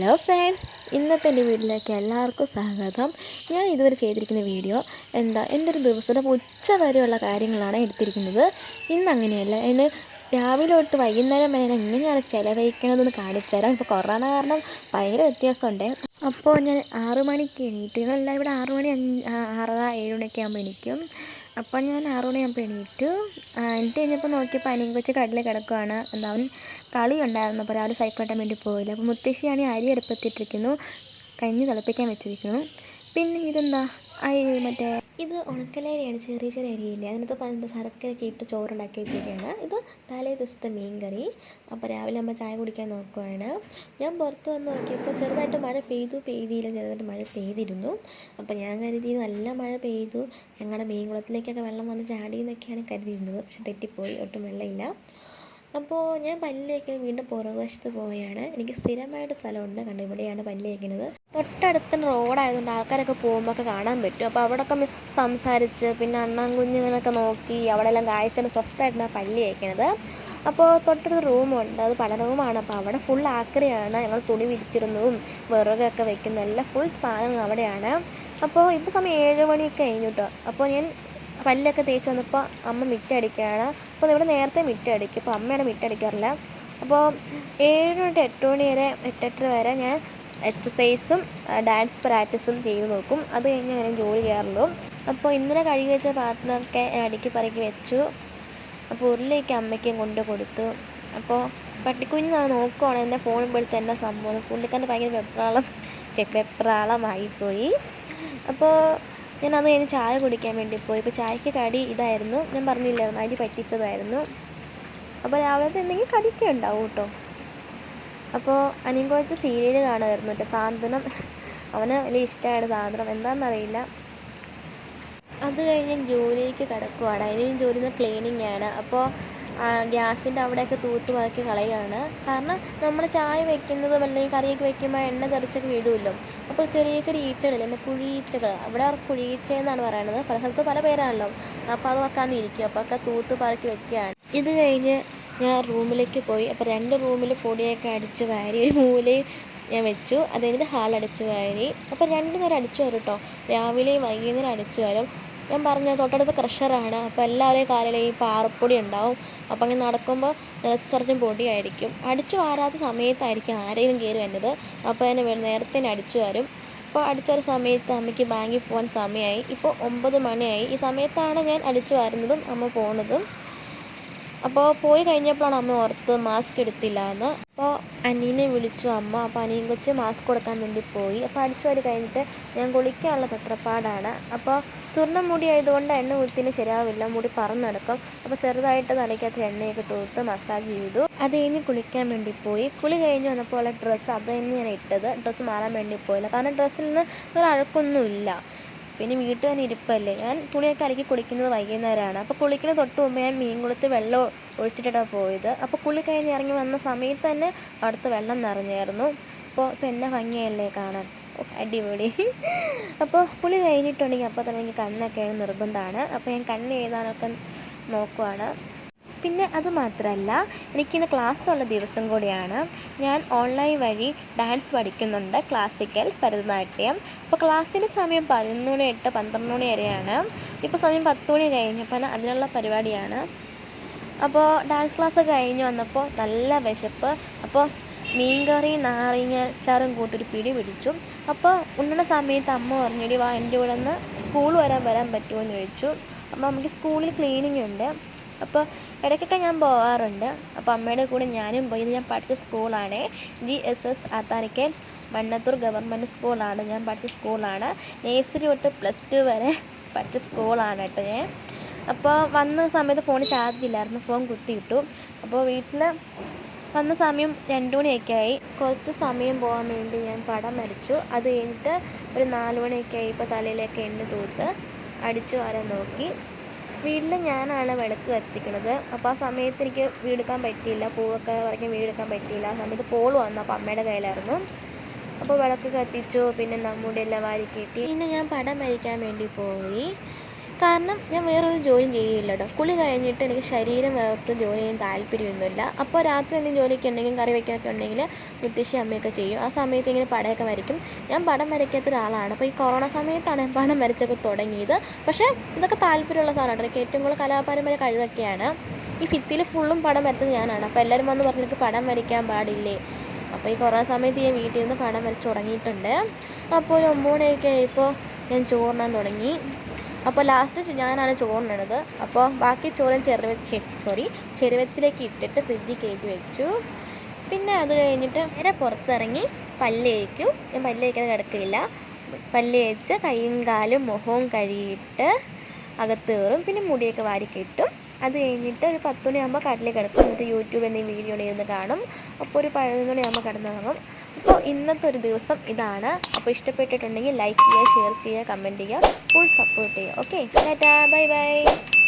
Hello friends ഇന്നത്തെ എന്റെ വീട്ടിലേക്ക് എല്ലാവർക്കും സ്വാഗതം. ഞാൻ ഇതുവരെ ചെയ്തിരിക്കുന്ന വീഡിയോ എന്താ എന്റെ ഒരു ദിവസത്തെ ഉച്ച വരെയുള്ള കാര്യങ്ങളാണ് എടുത്തിരിക്കുന്നത്. ഇന്ന് അങ്ങനെയല്ല എന്നെ രാവിലെ തൊട്ട് വൈകുന്നേരം വരെ എങ്ങനെയാണ് ചിലവഴിക്കണതെന്ന് കാണിച്ചു തരാം. ഇപ്പോൾ കൊറോണ കാരണം ഭയങ്കര വ്യത്യാസമുണ്ട്. അപ്പോൾ ഞാൻ ആറു മണിക്ക് എണീറ്റ് ഞങ്ങളെല്ലാം ഇവിടെ ആറു മണി അഞ്ച് ആറര ഏഴ് മണിയൊക്കെ ആകുമ്പോൾ എണീക്കും. അപ്പം ഞാൻ ആറുമണിയാകുമ്പോൾ എണീറ്റു. എണീറ്റ് കഴിഞ്ഞപ്പോൾ നോക്കിയപ്പോൾ അനിയൻ കൊച്ച് കടലിൽ കിടക്കുവാണ്. എന്താ അവൻ കളി ഉണ്ടായിരുന്നു അപ്പോൾ രാവിലെ സൈക്കിൾ ഓട്ടാൻ വേണ്ടി പോയില്ല. അപ്പോൾ മുത്തശ്ശിയാണെങ്കിൽ അരി അടുപ്പത്തിട്ടിരിക്കുന്നു. കഞ്ഞി തിളപ്പിക്കാൻ വെച്ചിരിക്കുന്നു. പിന്നെ ഇതെന്താ? മറ്റേ ഇത് ഉണക്കലരിയാണ് ചെറിയ ചെറിയ അരിയില്ലേ? അതിനകത്ത് ശർക്കരയൊക്കെ ഇട്ട് ചോറുണ്ടാക്കി വെച്ചിരിക്കുകയാണ്. ഇത് തലേ ദിവസത്തെ മീൻ കറി അപ്പോൾ രാവിലെ നമ്മൾ ചായ കുടിക്കാൻ നോക്കുവാണ്. ഞാൻ പുറത്ത് വന്ന് നോക്കിയപ്പോൾ ചെറുതായിട്ട് മഴ പെയ്തു പെയ്തില്ല ചെറുതായിട്ട് മഴ പെയ്തിരുന്നു. അപ്പോൾ ഞാൻ കരുതി നല്ല മഴ പെയ്തു. ഞങ്ങളുടെ മീൻകുളത്തിലേക്കൊക്കെ വെള്ളം വന്ന് ചാടി എന്നൊക്കെയാണ് കരുതിയിരുന്നത്. പക്ഷെ തെറ്റിപ്പോയി ഒട്ടും വെള്ളമില്ല. അപ്പോൾ ഞാൻ പല്ല് തേക്കാൻ വീണ്ടും പുറകുവശത്ത് പോവുകയാണ്. എനിക്ക് സ്ഥിരമായിട്ട് സ്ഥലമുണ്ട്. കണ്ട് ഇവിടെയാണ് പല്ല് തേക്കുന്നത് തൊട്ടടുത്ത റോഡായതുകൊണ്ട് ആൾക്കാരൊക്കെ പോകുമ്പോൾ ഒക്കെ കാണാൻ പറ്റും. അപ്പോൾ അവിടെയൊക്കെ സംസാരിച്ച് പിന്നെ അണ്ണാൻ കുഞ്ഞുങ്ങളൊക്കെ നോക്കി അവിടെ എല്ലാം കാഴ്ച സ്വസ്ഥമായിട്ടാണ് പല്ല് തേക്കുന്നത് അപ്പോൾ തൊട്ടടുത്ത് റൂമുണ്ട്. അത് പല റൂമാണ്. അപ്പോൾ അവിടെ ഫുൾ ആക്രിയാണ്. ഞങ്ങൾ തുണി വിരിച്ചിരുന്നതും വിറകൊക്കെ വെക്കുന്നതും എല്ലാം ഫുൾ സാധനങ്ങൾ അവിടെയാണ്. അപ്പോൾ ഇപ്പോൾ സമയം ഏഴ് മണിയൊക്കെ കഴിഞ്ഞു കേട്ടോ അപ്പോൾ ഞാൻ പല്ലൊക്കെ തേച്ച് വന്നപ്പോൾ അമ്മ മിറ്റടിക്കുകയാണ്. അപ്പോൾ ഇവിടെ നേരത്തെ മിറ്റടിക്കും. അപ്പോൾ അമ്മയാണ് മിറ്റടിക്കാറില്ല. അപ്പോൾ ഏഴ് തൊട്ട് എട്ട് മണി വരെ എട്ടെട്ടര വരെ ഞാൻ എക്സസൈസും ഡാൻസ് പ്രാക്ടീസും ചെയ്തു നോക്കും. അത് കഴിഞ്ഞ് ഞാൻ ജോലി ചെയ്യാറുള്ളൂ. അപ്പോൾ ഇന്നലെ കഴുകി വെച്ച പാത്രമൊക്കെ അടുക്കി പറക്കി വെച്ചു. അപ്പോൾ ഉരുളിയൊക്കെ അമ്മയ്ക്കും കൊണ്ട് കൊടുത്തു. അപ്പോൾ പട്ടിക്കുഞ്ഞ് നോക്കുവാണ്. എന്റെ ഫോണിൽ പോലത്തെ എന്റെ സംഭവം. പുള്ളിക്കാരന്റെ ഭയങ്കര വെപ്രാളം വെപ്രാളമായിപ്പോയി. അപ്പോൾ ഞാൻ അത് കഴിഞ്ഞ് ചായ കുടിക്കാൻ വേണ്ടി പോയി. ഇപ്പോൾ ചായക്ക് കടി ഇതായിരുന്നു. ഞാൻ പറഞ്ഞില്ലായിരുന്നു അരി പറ്റിച്ചതായിരുന്നു. അപ്പോൾ രാവിലത്തെ എന്തെങ്കിലും കടിയൊക്കെ ഉണ്ടാവും കേട്ടോ. അപ്പോൾ അനിയൻ കോച്ച് സീരിയൽ കാണുമായിരുന്നു കേട്ടോ. സാന്ത്വനം. അവന് വലിയ ഇഷ്ടമാണ് സാന്ത്വനം. എന്താണെന്നറിയില്ല. അത് കഴിഞ്ഞ് ജോലിക്ക് കിടക്കുവാണ്. അതിന് ജോലി ക്ലീനിങ് ആണ്. അപ്പോൾ ഗ്യാസിന്റെ അവിടെയൊക്കെ തൂത്ത് വാക്കി കളയുകയാണ് കാരണം നമ്മൾ ചായ വെക്കുന്നതും അല്ലെങ്കിൽ കറിയൊക്കെ വെക്കുമ്പോൾ എണ്ണ തെറിച്ചൊക്കെ വീഴുമല്ലോ അപ്പോൾ ചെറിയ ചെറിയ ഈച്ചകളില്ലേ പിന്നെ കുഴീച്ചകൾ. അവിടെ കുഴീച്ച എന്നാണ് പറയുന്നത് പല സ്ഥലത്ത് പല പേരാണല്ലോ. അപ്പോൾ അത് വെക്കാന്ന് ഇരിക്കും അപ്പോൾ ഒക്കെ തൂത്ത് പറക്കി വെക്കുകയാണ്. ഇത് കഴിഞ്ഞ് ഞാൻ റൂമിലേക്ക് പോയി. അപ്പോൾ രണ്ട് റൂമിൽ പൊടിയൊക്കെ അടിച്ച് വാരി ഒരു മൂലയിൽ ഞാൻ വെച്ചു. അത് ഹാൾ അടിച്ചു വാരി. അപ്പോൾ രണ്ട് നേരം അടിച്ചു വരും കേട്ടോ രാവിലെയും വൈകുന്നേരം അടിച്ചു വരും. ഞാൻ പറഞ്ഞ തൊട്ടടുത്ത് ക്രഷറാണ്. അപ്പോൾ എല്ലാവരെയും കാലിൽ ഈ പാറപ്പൊടി ഉണ്ടാവും. അപ്പം അങ്ങനെ നടക്കുമ്പോൾ നിറച്ചും പൊടിയായിരിക്കും. അടിച്ചു വാരാത്ത സമയത്തായിരിക്കും ആരെങ്കിലും കയറി വരുന്നത്. അപ്പോൾ അതിന് നേരത്തെ അടിച്ചു വരും. അപ്പോൾ അടിച്ച ഒരു സമയത്ത് അമ്മയ്ക്ക് ബാങ്കിൽ പോകാൻ സമയമായി. ഇപ്പോൾ ഒമ്പത് മണിയായി. ഈ സമയത്താണ് ഞാൻ അടിച്ചു വരുന്നതും അമ്മ പോകുന്നതും അപ്പോൾ പോയി കഴിഞ്ഞപ്പോഴാണ് അമ്മ ഓർത്ത് മാസ്ക് എടുത്തില്ല എന്ന് അപ്പോൾ അനീനെ വിളിച്ചു അമ്മ. അപ്പോൾ അനിയൻ കൊച്ച് മാസ്ക് കൊടുക്കാൻ വേണ്ടി പോയി. അപ്പോൾ അടിച്ചു വരി കഴിഞ്ഞിട്ട് ഞാൻ കുളിക്കാനുള്ള തത്രപ്പാടാണ്. അപ്പോൾ തുറന്ന മുടി ആയതുകൊണ്ട് എണ്ണ കുത്തിന് ശരിയാവില്ല. മുടി പറന്നെടുക്കും. അപ്പോൾ ചെറുതായിട്ട് തലയ്ക്കകത്ത് എണ്ണയൊക്കെ തൂത്ത് മസാജ് ചെയ്തു. അത് കഴിഞ്ഞ് കുളിക്കാൻ വേണ്ടി പോയി. കുളി കഴിഞ്ഞ് വന്നപ്പോൾ ഡ്രസ്സ് അത് തന്നെയാണ് ഇട്ടത്. ഡ്രസ്സ് മാറാൻ വേണ്ടി പോയില്ല. കാരണം ഡ്രസ്സിൽ നിന്ന് ഒരു അഴുക്കൊന്നുമില്ല. പിന്നെ വീട്ടിൽ തന്നെ ഇരിപ്പല്ലേ? ഞാൻ തുണിയൊക്കെ അലക്കി കുളിക്കുന്നത് വൈകുന്നേരമാണ്. അപ്പോൾ കുളിക്കുന്ന തൊട്ട് മുമ്പ് ഞാൻ മീൻ കുളത്ത് വെള്ളം ഒഴിച്ചിട്ടാണ് പോയത്. അപ്പോൾ കുളി കഴിഞ്ഞ് ഇറങ്ങി വന്ന സമയത്ത് തന്നെ അവിടുത്തെ വെള്ളം നിറഞ്ഞായിരുന്നു. അപ്പോൾ ഇപ്പം എന്നെ ഭംഗിയല്ലേ കാണാൻ? അടിപൊളി. അപ്പോൾ പുളി കഴിഞ്ഞിട്ടുണ്ടെങ്കിൽ അപ്പോൾ തന്നെ എനിക്ക് കണ്ണൊക്കെ നിർബന്ധമാണ്. അപ്പോൾ ഞാൻ കണ്ണ് എഴുതാനൊക്കെ നോക്കുവാണ്. പിന്നെ അത് മാത്രമല്ല എനിക്കിന്ന് ക്ലാസ് ഉള്ള ദിവസം കൂടിയാണ്. ഞാൻ ഓൺലൈൻ വഴി ഡാൻസ് പഠിക്കുന്നുണ്ട് ക്ലാസിക്കൽ ഭരതനാട്യം. അപ്പോൾ ക്ലാസ്സിന്റെ സമയം പതിനൊന്ന് മണി എട്ട് പന്ത്രണ്ട് മണി വരെയാണ്. ഇപ്പോൾ സമയം പത്ത് മണി കഴിഞ്ഞപ്പോൾ അതിനുള്ള പരിപാടിയാണ്. അപ്പോൾ ഡാൻസ് ക്ലാസ് കഴിഞ്ഞ് വന്നപ്പോൾ നല്ല വിശപ്പ്. അപ്പോൾ മീൻകറി നാരങ്ങ അച്ചാറും കൂട്ടൊരു പിടി പിടിച്ചു. അപ്പോൾ ഉണ്ണുന്ന സമയത്ത് അമ്മ പറഞ്ഞിടി വാ എന്റെ കൂടെ ഒന്ന് സ്കൂൾ വരാൻ വരാൻ പറ്റുമോ എന്ന് ചോദിച്ചു. അപ്പോൾ നമുക്ക് സ്കൂളിൽ ക്ലീനിങ് ഉണ്ട്. അപ്പോൾ ഇടയ്ക്കൊക്കെ ഞാൻ പോകാറുണ്ട് അപ്പോൾ അമ്മയുടെ കൂടെ ഞാനും പോയി. ഞാൻ പഠിച്ച സ്കൂളാണ് G S S Athanikkal Mannathur government സ്കൂളാണ് ഞാൻ പഠിച്ച സ്കൂളാണ് നേഴ്സറി തൊട്ട് പ്ലസ് ടു വരെ പഠിച്ച സ്കൂളാണ് കേട്ടോ ഞാൻ. അപ്പോൾ വന്ന സമയത്ത് ഫോണിൽ ചാർജ് ഇല്ലായിരുന്നു. ഫോൺ കുത്തിയിട്ടു. അപ്പോൾ വീട്ടിൽ വന്ന സമയം രണ്ടു മണിയൊക്കെ ആയി കുറച്ച് സമയം പോകാൻ വേണ്ടി ഞാൻ പടം വരച്ചു. അത് കഴിഞ്ഞിട്ട് ഒരു നാല് മണിയൊക്കെ ഇപ്പോൾ തലയിലേക്ക് എണ്ണ തൂത്ത് അടിച്ചു വരാൻ നോക്കി. വീട്ടിൽ ഞാനാണ് വിളക്ക് കത്തിക്കണത്. അപ്പോൾ ആ സമയത്ത് എനിക്ക് വീടെടുക്കാൻ പറ്റിയില്ല. പൂവൊക്കെ വരയ്ക്കാൻ വീടെടുക്കാൻ പറ്റിയില്ല. ആ സമയത്ത് പോൾ വന്നു. അപ്പോൾ അമ്മയുടെ കയ്യിലായിരുന്നു. അപ്പോൾ വിളക്ക് കത്തിച്ചു. പിന്നെ നമ്മുടെ എല്ലാം വാരി കെട്ടി. പിന്നെ ഞാൻ പടം വരയ്ക്കാൻ വേണ്ടി പോയി. കാരണം ഞാൻ വേറൊരു ജോലിയും ചെയ്യില്ല കേട്ടോ കുളി കഴിഞ്ഞിട്ട് എനിക്ക് ശരീരം വേർത്ത് ജോലി ചെയ്യാൻ താല്പര്യമൊന്നുമില്ല. അപ്പോൾ രാത്രി എന്തെങ്കിലും ജോലിയൊക്കെ ഉണ്ടെങ്കിൽ കറി വയ്ക്കാനൊക്കെ ഉണ്ടെങ്കിൽ മുത്തശ്ശി അമ്മയൊക്കെ ചെയ്യും. ആ സമയത്ത് ഇങ്ങനെ പടമൊക്കെ വരയ്ക്കും. ഞാൻ പടം വരയ്ക്കാത്ത ഒരാളാണ്. അപ്പോൾ ഈ കൊറോണ സമയത്താണ് പടം വരച്ചൊക്കെ തുടങ്ങിയത്. പക്ഷേ ഇതൊക്കെ താല്പര്യമുള്ള സാധനമാണ്. എനിക്ക് ഏറ്റവും കൂടുതൽ കലാപരമായ കഴിവൊക്കെയാണ്. ഈ ഫിത്തിൽ ഫുള്ളും പടം വരച്ചത് ഞാനാണ്. അപ്പോൾ എല്ലാവരും വന്ന് പറഞ്ഞിട്ട് പടം വരയ്ക്കാൻ പാടില്ലേ? അപ്പോൾ ഈ കൊറോണ സമയത്ത് ഞാൻ വീട്ടിൽ നിന്ന് പടം വരച്ച് തുടങ്ങിയിട്ടുണ്ട്. അപ്പോൾ ഒരു ഒമ്പത് മണിയൊക്കെ ആയപ്പോൾ ഞാൻ ചോറിനാൻ തുടങ്ങി. അപ്പോൾ ലാസ്റ്റ് ഞാനാണ് ചോറിനിടുന്നത്. അപ്പോൾ ബാക്കി ചോറും ചെറുവ സോറി ചെരുവത്തിലേക്ക് ഇട്ടിട്ട് ഫ്രിഡ്ജിൽ കയറ്റി വെച്ചു. പിന്നെ അത് കഴിഞ്ഞിട്ട് നേരെ പുറത്തിറങ്ങി പല്ല് തേക്കും. ഞാൻ പല്ല് തേക്കാതെ കിടക്കില്ല പല്ല് തേച്ച് കൈയും കാലും മുഖവും കഴുകിയിട്ട് അകത്ത് കയറും. പിന്നെ മുടിയൊക്കെ വാരി കെട്ടും. അത് കഴിഞ്ഞിട്ട് ഒരു പത്ത് മണിയാകുമ്പോൾ കടലിൽ കിടക്കും. എന്നിട്ട് യൂട്യൂബ് എന്നീ വീഡിയോ ഇരുന്ന് കാണും. അപ്പോൾ ഒരു പതിനൊന്ന് മണിയാകുമ്പോൾ കിടന്നുറങ്ങും അപ്പോൾ ഇന്നത്തെ ഒരു ദിവസം ഇതാണ്. അപ്പോൾ ഇഷ്ടപ്പെട്ടിട്ടുണ്ടെങ്കിൽ ലൈക്ക് ചെയ്യുക ഷെയർ ചെയ്യുക കമന്റ് ചെയ്യുക. ഫുൾ സപ്പോർട്ട് ചെയ്യുക. Okay bye bye